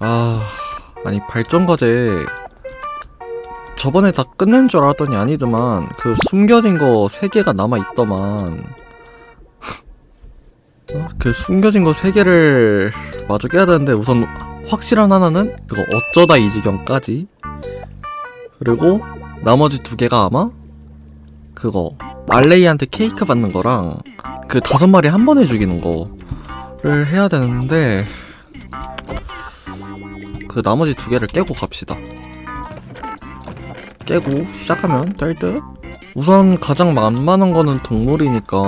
아, 아니 발전 과제 저번에 다 끝낸 줄 알았더니 아니더만 그 숨겨진 거세 개가 남아 있더만. 어? 그 숨겨진 거세 개를 마저 깨야 되는데 우선 확실한 하나는 그거 어쩌다 이 지경까지. 그리고 나머지 두 개가 아마 그거 알레이한테 케이크 받는 거랑 그 다섯 마리 한 번에 죽이는 거를 해야 되는데 그 나머지 두 개를 깨고 갑시다. 깨고 시작하면 될 듯? 우선 가장 만만한 거는 동물이니까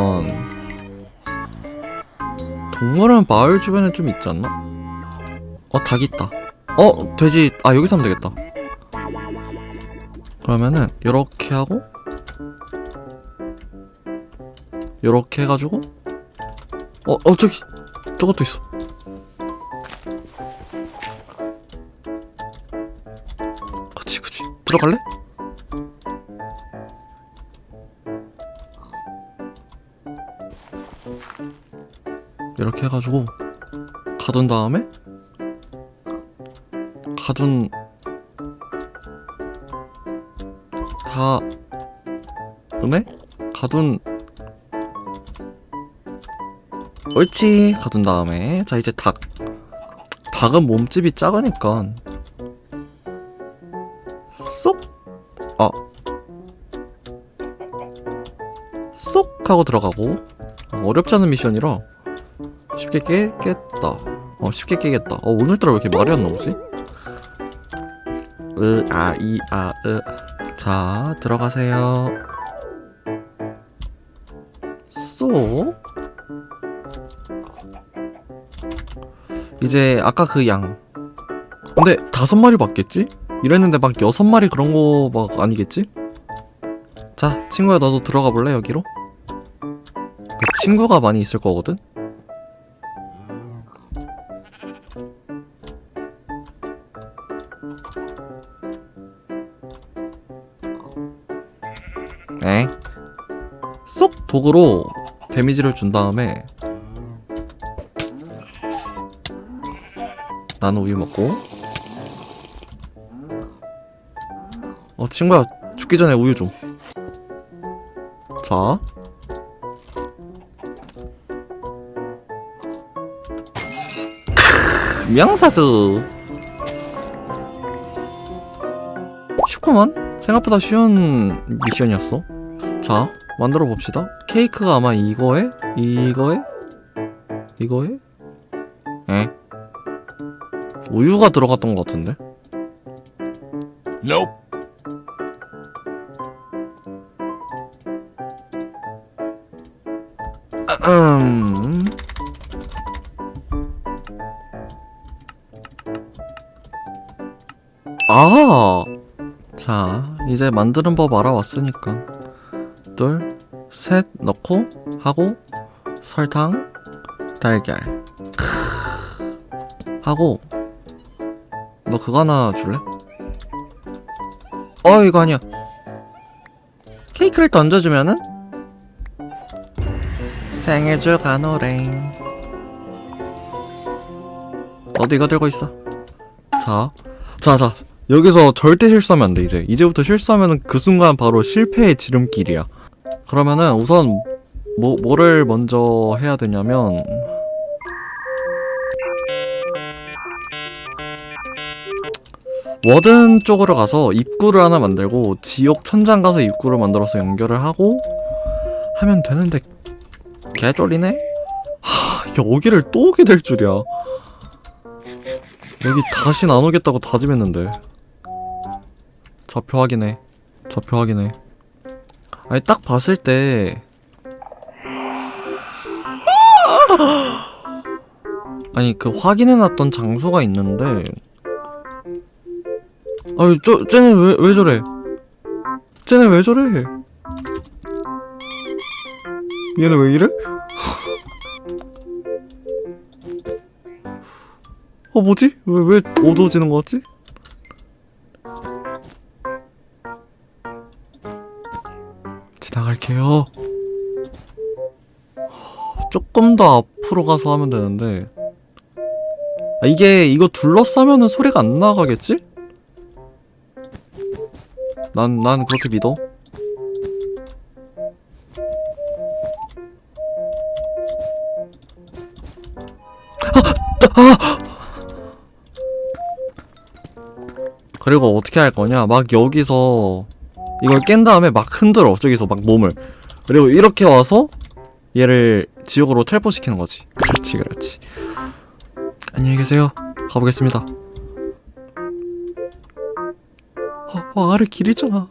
동물은 마을 주변에 좀 있지 않나? 어, 닭 있다. 어, 돼지, 아, 여기서 하면 되겠다. 그러면은, 요렇게 하고, 요렇게 해가지고, 어, 어, 저기, 저것도 있어. 들어갈래? 이렇게 해가지고 가둔 다음에 가둔 다음에 가둔 옳지 가둔 다음에 자 이제 닭 닭은 몸집이 작으니까 하고 들어가고 어렵지 않은 미션이라 쉽게 깨겠다. 어, 쉽게 깨겠다. 어, 오늘따라 왜 이렇게 말이 안 나오지? 으, 아, 이, 아, 으. 자, 들어가세요. 쏙. 이제, 아까 그 양. 근데, 다섯 마리 맞겠지? 이랬는데 막 여섯 마리 그런 거 막 아니겠지? 자, 친구야, 너도 들어가 볼래, 여기로? 그 친구가 많이 있을 거거든? 에? 쏙 독으로 데미지를 준 다음에 나는 우유 먹고 어 친구야 죽기 전에 우유 좀 자. 명사수. 쉽구만? 생각보다 쉬운 미션이었어. 자 만들어 봅시다. 케이크가 아마 이거에? 이거에? 이거에? 에? 우유가 들어갔던 것 같은데? Nope. 아, 자 이제 만드는 법 알아왔으니까. 둘, 셋 넣고 하고 설탕, 달걀. 하고 너 그거 하나 줄래? 어 이거 아니야. 케이크를 던져주면은? 생일 축하노랭. 너도 이거 들고 있어? 자 자자 여기서 절대 실수하면 안 돼 이제. 이제부터 실수하면은 그 순간 바로 실패의 지름길이야. 그러면은 우선 뭐 뭐를 먼저 해야 되냐면 워든 쪽으로 가서 입구를 하나 만들고 지옥 천장 가서 입구를 만들어서 연결을 하고 하면 되는데 개쫄리네? 하 여기를 또 오게 될 줄이야. 여기 다신 안 오겠다고 다짐했는데 좌표 확인해 좌표 확인해 아니 딱 봤을 때 아니 그 확인해놨던 장소가 있는데 아유 저 쟤네 왜, 왜 저래 쟤네 왜 저래 얘네 왜 이래? 어 뭐지? 왜 왜 어두워지는 거 같지? 지나갈게요. 조금 더 앞으로 가서 하면 되는데 아, 이게 이거 둘러싸면은 소리가 안 나가겠지? 난, 난 그렇게 믿어. 그리고 어떻게 할 거냐? 막 여기서 이걸 깬 다음에 막 흔들어 저기서 막 몸을 그리고 이렇게 와서 얘를 지옥으로 텔포시키는 거지. 그렇지, 그렇지. 안녕히 계세요. 가보겠습니다. 어, 어 아래 길 있잖아.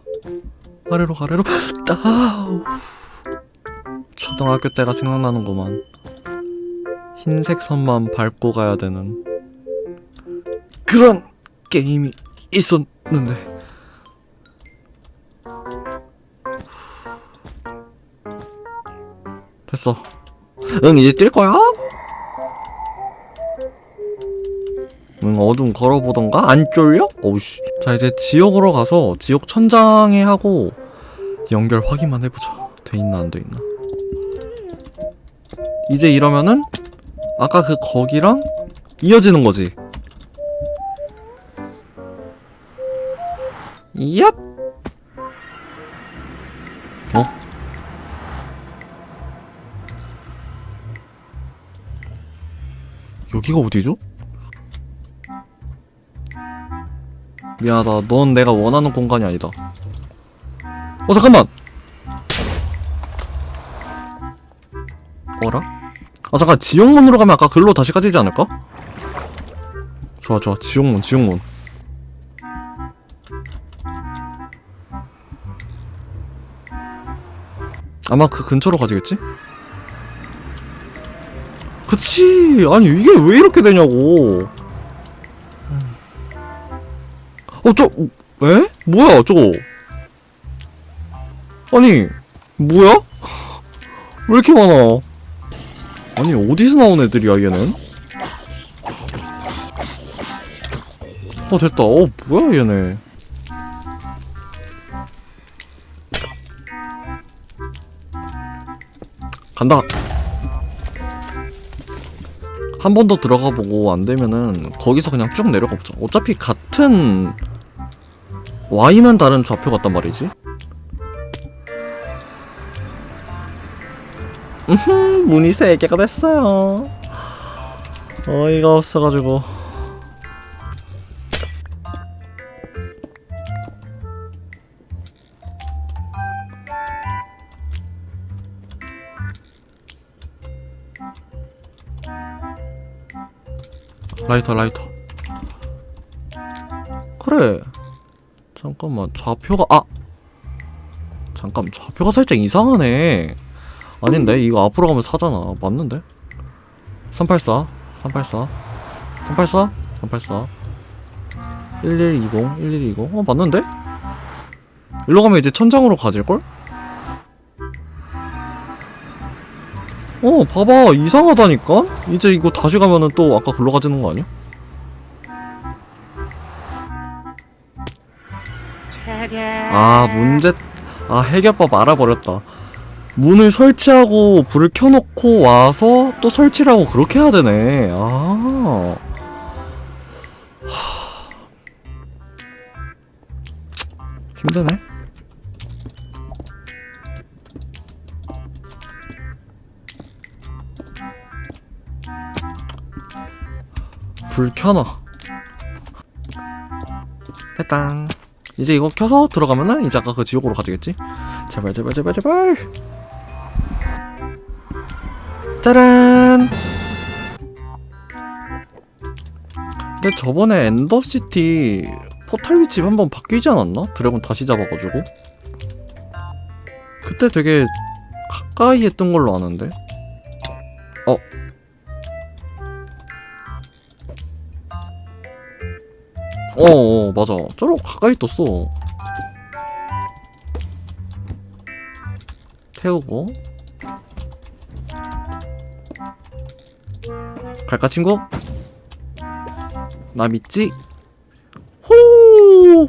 아래로 가, 아래로. 아우. 초등학교 때가 생각나는구만. 흰색 선만 밟고 가야 되는 그런 게임이 있었는데. 됐어. 응, 이제 뛸 거야? 응, 어둠 걸어보던가? 안 쫄려? 어우씨. 자, 이제 지옥으로 가서 지옥 천장에 하고 연결 확인만 해보자. 돼 있나, 안 돼 있나. 이제 이러면은 아까 그 거기랑 이어지는 거지. 얍! 여기가 어디죠? 미안하다. 넌 내가 원하는 공간이 아니다. 어, 잠깐만! 어라? 아, 잠깐. 지옥문으로 가면 아까 글로 다시 가지지 않을까? 좋아, 좋아. 지옥문, 지옥문. 아마 그 근처로 가지겠지? 그치. 아니 이게 왜 이렇게 되냐고. 어저 에? 뭐야 저거? 아니 뭐야? 왜 이렇게 많아? 아니 어디서 나온 애들이야 얘는? 어 됐다. 어 뭐야 얘네. 간다 한 번 더 들어가 보고 안 되면은 거기서 그냥 쭉 내려가 보자. 어차피 같은 Y면 다른 좌표 같단 말이지. 문이 세 개가 됐어요. 어이가 없어가지고. 라이터 라이터. 그래. 잠깐만 좌표가 아! 잠깐 좌표가 살짝 이상하네. 아닌데 이거 앞으로 가면 사잖아. 맞는데? 384 384 384 384 1120 1120 어 맞는데? 일로 가면 이제 천장으로 가질걸? 어 봐봐. 이상하다니까? 이제 이거 다시 가면은 또 아까 글로 가지는 거 아니야? 아 문제 아 해결법 알아버렸다. 문을 설치하고 불을 켜놓고 와서 또 설치를 하고 그렇게 해야 되네. 아. 하... 힘드네 불 켜놔. 됐당 이제 이거 켜서 들어가면은 이제 아까 그 지옥으로 가지겠지? 제발 제발 제발 제발. 짜란! 근데 저번에 엔더시티 포탈 위치 한번 바뀌지 않았나? 드래곤 다시 잡아가지고. 그때 되게 가까이 했던 걸로 아는데. 어 어, 어 맞아 저러 가까이 떴어 태우고 갈까 친구? 나 믿지? 호!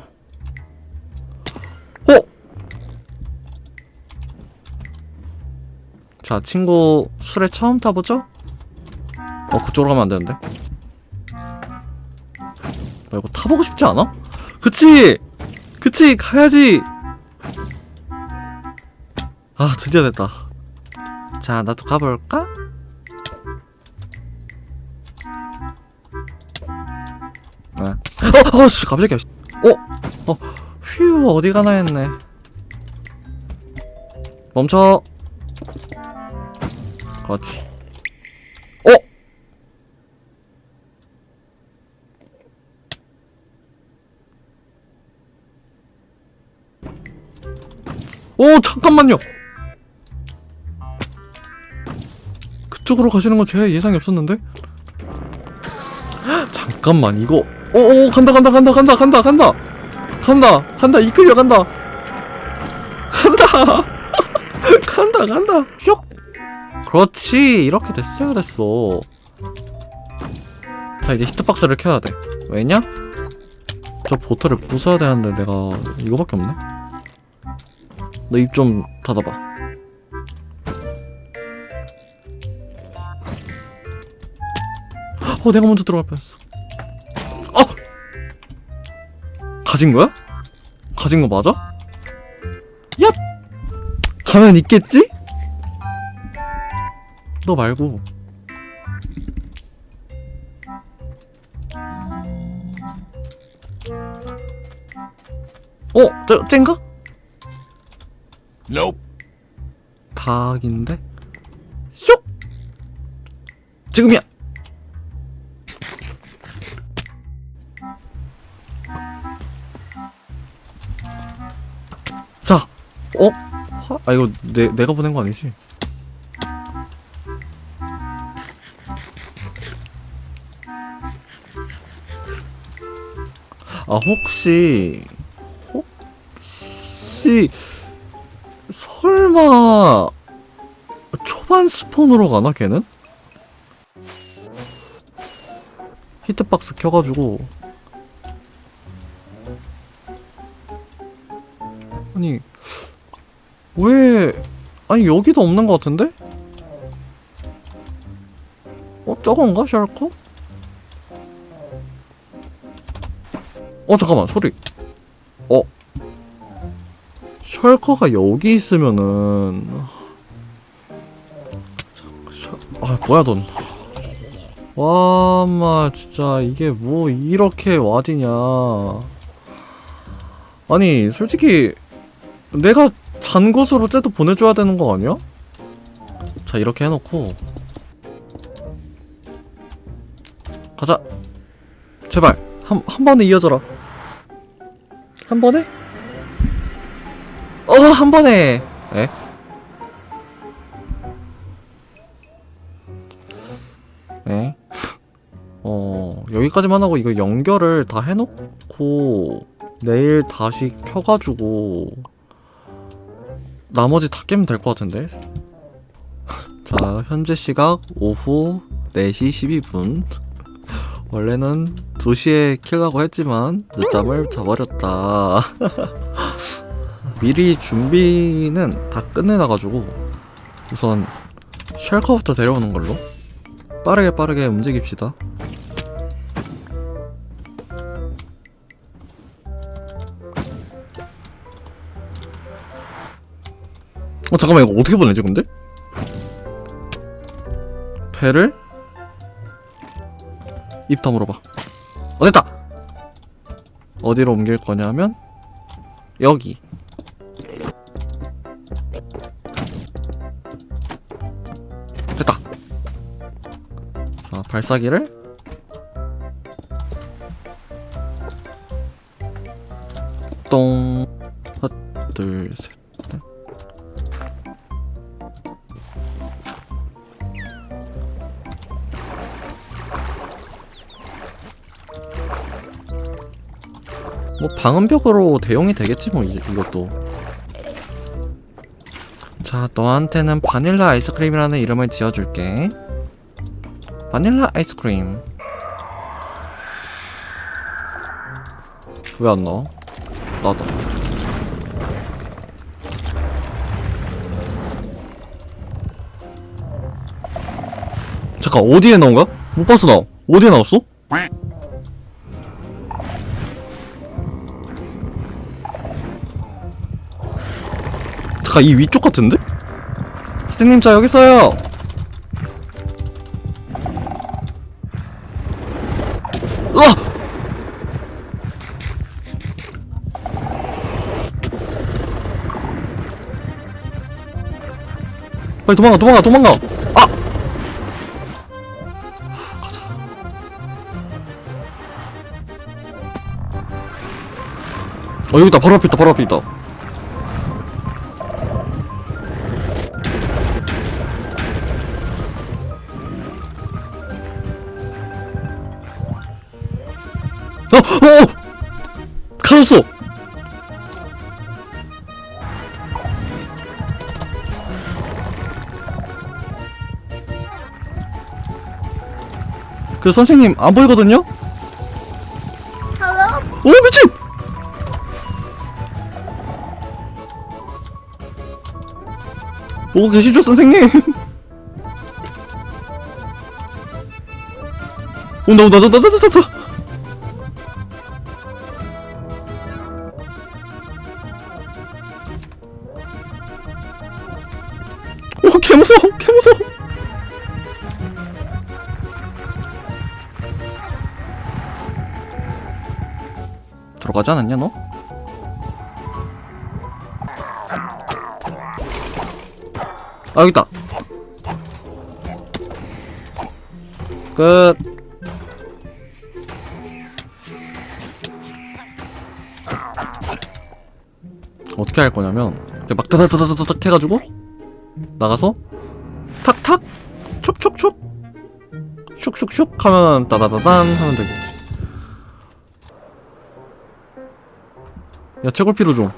호! 자 친구 술에 처음 타보죠? 어 그쪽으로 가면 안 되는데 나 이거 타보고 싶지 않아? 그치 그치 가야지 아 드디어 됐다 자 나도 가볼까? 네. 어, 어씨 갑자기 어? 어, 휴 어디 가나 했네 멈춰 그렇지 어? 오 잠깐만요. 그쪽으로 가시는 건 제 예상이 없었는데? 잠깐만 이거. 오오 간다 간다 간다 간다 간다 간다. 간다 간다 이끌려 간다. 간다. 간다 간다. 슉 그렇지 이렇게 됐어야 됐어. 자 이제 히트박스를 켜야 돼. 왜냐? 저 보트를 부숴야 되는데 내가 이거밖에 없네 너 입 좀 닫아봐 어 내가 먼저 들어갈 뻔했어 어! 가진 거야? 가진 거 맞아? 얍! 가면 있겠지? 너 말고 어? 저, 쟤인가? Nope. 닭인데? 쇽! 지금이야! 자! 어? 화? 아 이거 내, 내가 보낸 거 아니지? 아 혹시 혹시 설마 초반 스폰으로 가나 걔는? 히트박스 켜가지고 아니 왜 아니 여기도 없는 것 같은데? 어 저건가 셜커? 어 잠깐만 소리 어 셜커가 여기 있으면은. 셜- 아 뭐야 넌. 와마 진짜 이게 뭐 이렇게 와디냐. 아니 솔직히 내가 잔 곳으로 쟤도 보내줘야 되는 거 아니야? 자 이렇게 해놓고. 가자. 제발 한, 한 번에 이어져라. 한 번에? 어, 한 번에. 에? 에? 어, 여기까지만 하고 이거 연결을 다 해놓고 내일 다시 켜가지고 나머지 다 깨면 될 것 같은데? 자, 현재 시각 오후 4시 12분. 원래는 2시에 킬라고 했지만 늦잠을 자버렸다. 미리 준비는 다 끝내놔가지고 우선 쉘커부터 데려오는 걸로. 빠르게 빠르게 움직입시다. 어 잠깐만 이거 어떻게 보내지 근데? 배를 입 다물어봐. 어 됐다! 어디로 옮길 거냐면 여기 발사기를 똥, 하나, 둘, 셋. 넷. 뭐 방음벽으로 대용이 되겠지 뭐 이, 이것도 자, 너한테는 바닐라 아이스크림이라는 이름을 지어줄게. 바닐라 아이스크림 왜 안 나와? 나다 잠깐 어디에 나온 거야? 못 봤어 나 어디에 나왔어? 잠깐 이 위쪽 같은데? 스님 저 여기 있어요 빨리 도망가 도망가 도망가. 아! 가자. 어 여기 있다. 바로 앞에 있다 바로 앞에 있다 그 선생님 안 보이거든요? Hello? 오 미친! 보고 계시죠 선생님? 온다 온다 온다 온다 온다 온다 가지 않았냐 너? 아 여기 있다. 끝. 어떻게 할 거냐면 이렇게 막 다다다다닥 해가지고 나가서 탁탁 촉촉촉. 슉슉슉 하면 따다다단 하면 되겠지 야 채굴피로 좀 어,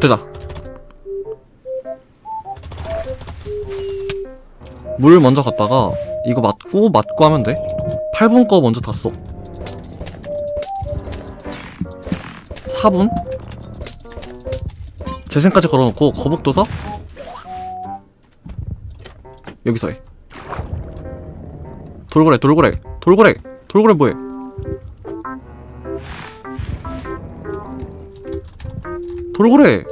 됐다 물 먼저 갔다가 이거 맞고 맞고 하면 돼 8분 거 먼저 다 써. 4분? 재생까지 걸어놓고 거북도사? 여기서 해. 돌고래 돌고래 돌고래 돌고래 뭐해? 돌고래!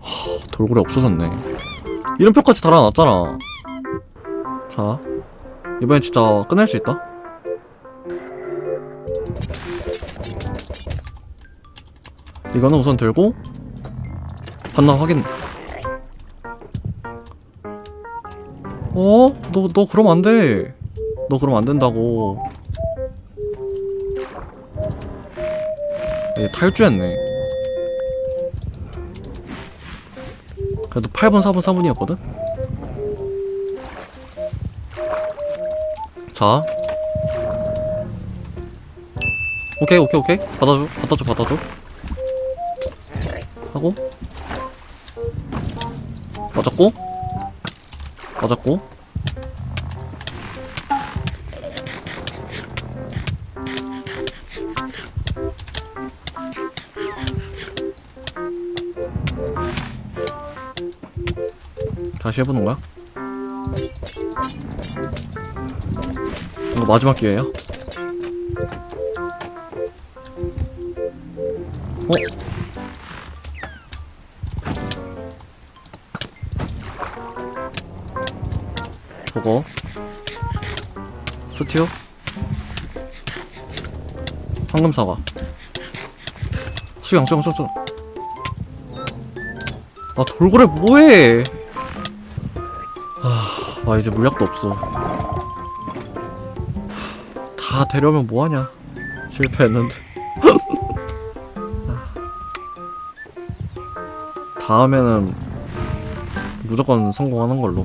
하, 돌고래 없어졌네. 이름표까지 달아놨잖아. 자 이번엔 진짜 끝낼 수 있다? 이거는 우선 들고 반나 확인 어? 너, 너 그러면 안 돼. 너 그러면 안 된다고. 얘 탈주했네. 그래도 8분, 4분, 3분이었거든? 자. 오케이, 오케이, 오케이. 받아줘, 받아줘, 받아줘. 하고. 맞았고. 맞았고 다시 해보는 거야? 이거 마지막 기회야? 어? 저거 스티어 황금 사과. 수영 수영 수영 수영. 아 돌고래 뭐해? 아, 아 이제 물약도 없어. 다 데려오면 뭐하냐? 실패했는데. 아. 다음에는 무조건 성공하는 걸로